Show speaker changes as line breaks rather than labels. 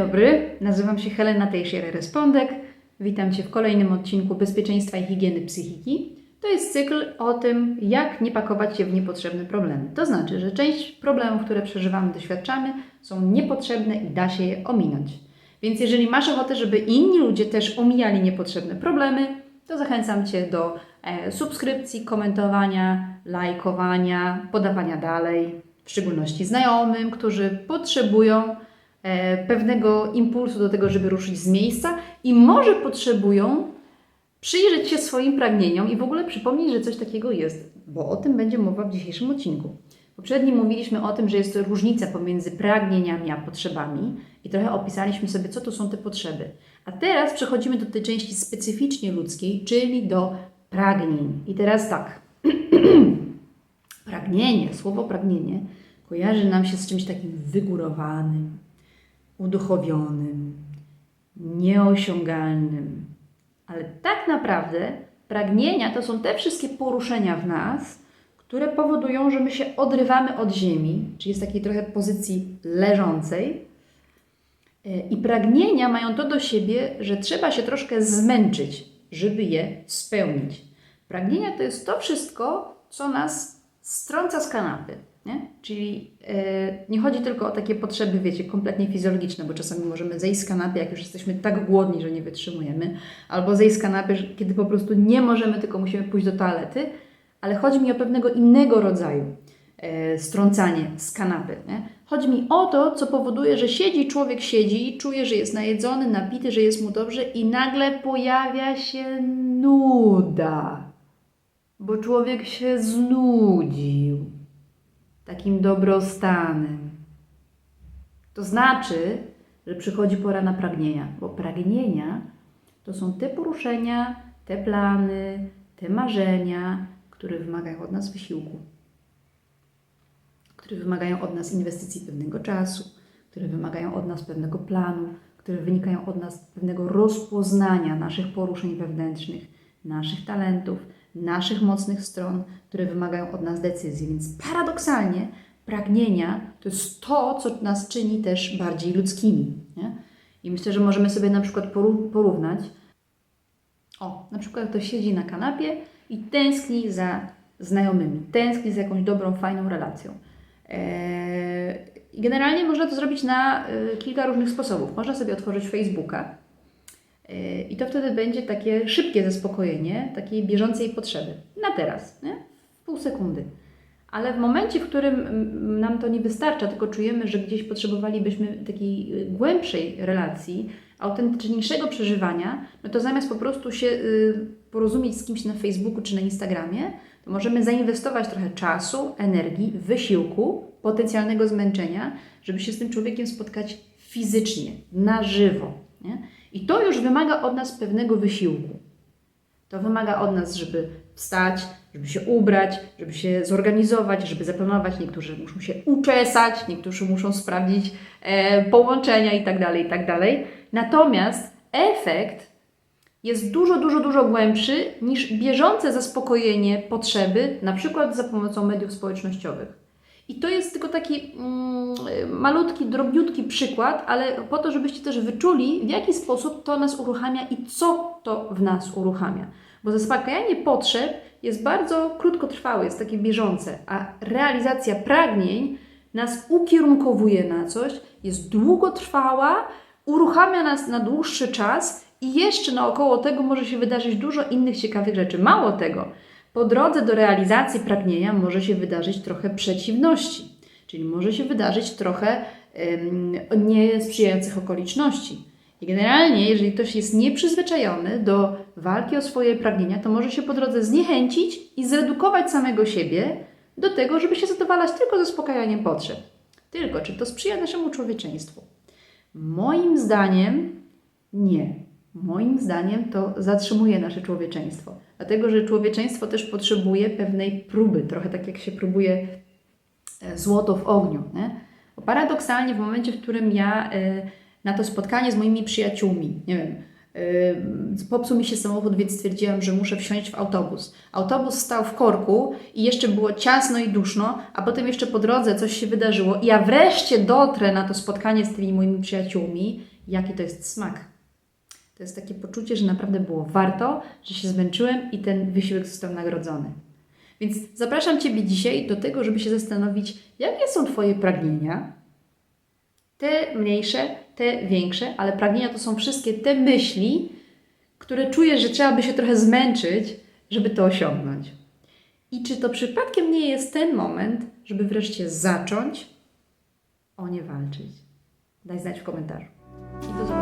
dobry, nazywam się Helena Teixeira-Respondek. Witam Cię w kolejnym odcinku Bezpieczeństwa i Higieny Psychiki. To jest cykl o tym, jak nie pakować się w niepotrzebne problemy. To znaczy, że część problemów, które przeżywamy, doświadczamy, są niepotrzebne i da się je ominąć. Więc jeżeli masz ochotę, żeby inni ludzie też omijali niepotrzebne problemy, to zachęcam Cię do e, subskrypcji, komentowania, lajkowania, podawania dalej, w szczególności znajomym, którzy potrzebują pewnego impulsu do tego, żeby ruszyć z miejsca i może potrzebują przyjrzeć się swoim pragnieniom i w ogóle przypomnieć, że coś takiego jest, bo o tym będzie mowa w dzisiejszym odcinku. Poprzednim mówiliśmy o tym, że jest różnica pomiędzy pragnieniami a potrzebami i trochę opisaliśmy sobie, co to są te potrzeby. A teraz przechodzimy do tej części specyficznie ludzkiej, czyli do pragnień. I teraz tak. pragnienie, słowo pragnienie kojarzy nam się z czymś takim wygórowanym, uduchowionym, nieosiągalnym. Ale tak naprawdę pragnienia to są te wszystkie poruszenia w nas, które powodują, że my się odrywamy od ziemi, czyli jest takiej trochę pozycji leżącej. E, I pragnienia mają to do siebie, że trzeba się troszkę zmęczyć, żeby je spełnić. Pragnienia to jest to wszystko, co nas strąca z kanapy. Nie? Czyli e, nie chodzi tylko o takie potrzeby, wiecie, kompletnie fizjologiczne, bo czasami możemy zejść z kanapy, jak już jesteśmy tak głodni, że nie wytrzymujemy, albo zejść z kanapy, kiedy po prostu nie możemy, tylko musimy pójść do toalety, ale chodzi mi o pewnego innego rodzaju e, strącanie z kanapy. Nie? Chodzi mi o to, co powoduje, że siedzi, człowiek siedzi, czuje, że jest najedzony, napity, że jest mu dobrze i nagle pojawia się nuda, bo człowiek się znudził takim dobrostanem. To znaczy, że przychodzi pora na pragnienia, bo pragnienia to są te poruszenia, te plany, te marzenia, które wymagają od nas wysiłku, które wymagają od nas inwestycji pewnego czasu, które wymagają od nas pewnego planu, które wynikają od nas pewnego rozpoznania naszych poruszeń wewnętrznych, naszych talentów, naszych mocnych stron, które wymagają od nas decyzji. Więc paradoksalnie pragnienia to jest to, co nas czyni też bardziej ludzkimi. Nie? I myślę, że możemy sobie na przykład porównać. O, na przykład ktoś siedzi na kanapie i tęskni za znajomymi, tęskni za jakąś dobrą, fajną relacją. Eee, Generalnie można to zrobić na y, kilka różnych sposobów. Można sobie otworzyć Facebooka i to wtedy będzie takie szybkie zaspokojenie takiej bieżącej potrzeby. Na teraz, nie? pół sekundy. Ale w momencie, w którym nam to nie wystarcza, tylko czujemy, że gdzieś potrzebowalibyśmy takiej y, głębszej relacji, autentyczniejszego przeżywania, no to zamiast po prostu się y, porozumieć z kimś na Facebooku czy na Instagramie, to możemy zainwestować trochę czasu, energii, wysiłku, potencjalnego zmęczenia, żeby się z tym człowiekiem spotkać fizycznie, na żywo. Nie? I to już wymaga od nas pewnego wysiłku. To wymaga od nas, żeby wstać, żeby się ubrać, żeby się zorganizować, żeby zaplanować. Niektórzy muszą się uczesać, niektórzy muszą sprawdzić e, połączenia itd., itd. Natomiast efekt jest dużo, dużo, dużo głębszy niż bieżące zaspokojenie potrzeby, na przykład za pomocą mediów społecznościowych. I to jest tylko taki mm, malutki, drobniutki przykład, ale po to, żebyście też wyczuli, w jaki sposób to nas uruchamia i co to w nas uruchamia. Bo zaspokajanie potrzeb jest bardzo krótkotrwałe, jest takie bieżące, a realizacja pragnień nas ukierunkowuje na coś, jest długotrwała, uruchamia nas na dłuższy czas i jeszcze naokoło tego może się wydarzyć dużo innych ciekawych rzeczy. Mało tego, po drodze do realizacji pragnienia może się wydarzyć trochę przeciwności, czyli może się wydarzyć trochę em, niesprzyjających okoliczności. I generalnie, jeżeli ktoś jest nieprzyzwyczajony do walki o swoje pragnienia, to może się po drodze zniechęcić i zredukować samego siebie do tego, żeby się zadowalać tylko zaspokajaniem potrzeb. Tylko, czy to sprzyja naszemu człowieczeństwu? Moim zdaniem nie. Moim zdaniem to zatrzymuje nasze człowieczeństwo. Dlatego, że człowieczeństwo też potrzebuje pewnej próby, trochę tak jak się próbuje e, złoto w ogniu. Nie? Bo paradoksalnie, w momencie, w którym ja e, na to spotkanie z moimi przyjaciółmi, nie wiem, Yy, Popsuł mi się samochód, więc stwierdziłam, że muszę wsiąść w autobus. Autobus stał w korku i jeszcze było ciasno i duszno, a potem jeszcze po drodze coś się wydarzyło. I ja wreszcie dotrę na to spotkanie z tymi moimi przyjaciółmi. Jaki to jest smak? To jest takie poczucie, że naprawdę było warto, że się zmęczyłem i ten wysiłek został nagrodzony. Więc zapraszam Ciebie dzisiaj do tego, żeby się zastanowić, jakie są Twoje pragnienia, te mniejsze, te większe, ale pragnienia to są wszystkie te myśli, które czujesz, że trzeba by się trochę zmęczyć, żeby to osiągnąć. I czy to przypadkiem nie jest ten moment, żeby wreszcie zacząć o nie walczyć? Daj znać w komentarzu. I do zobaczenia.